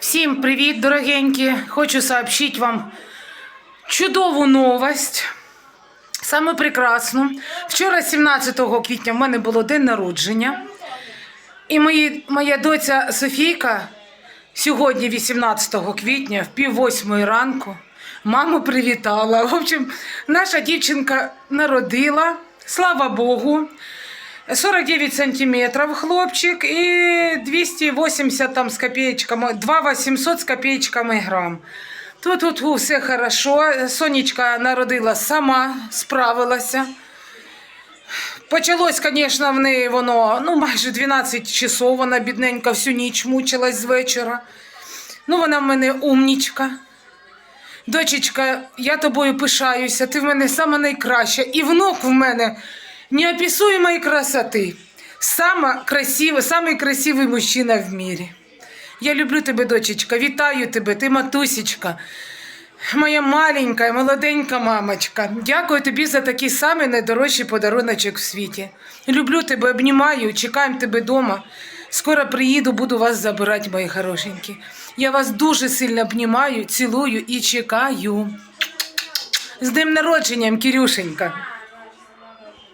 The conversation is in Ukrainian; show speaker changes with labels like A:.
A: Всім привіт, дорогенькі! Хочу сообщить вам чудову новость. Саме прекрасну. Вчора, 17 квітня, в мене було день народження. І мої, моя доця Софійка сьогодні, 18 квітня, в пів восьмої ранку, маму привітала. В общем, наша дівчинка народила, слава Богу. 49 сантиметров хлопчик и 280 там с копеечками, 2 800 с копеечками грам. Тут тут все хорошо. Сонечка народила сама, справилася. Почалось, звісно, в неї воно ну, майже 12 часов, вона бідненька всю ніч мучилась з вечора. Ну, вона в мене умнічка. Дочечка, я тобою пишаюся, ти в мене сама найкраща. І внук в мене неописуемой красоты. Сама красивый, самый красивый мужчина в мире. Я люблю тебе, дочечка, вітаю тебе, ти матусечка. Моя маленька, молоденька мамочка. Дякую тобі за такий самий найдорожчий подаруночок в світі. Люблю тебе, обнімаю, чекаємо тебе вдома. Скоро приїду, буду вас забирати, мої хорошенькі. Я вас дуже сильно обнімаю, цілую і чекаю. З днем народженням, Кирюшенька.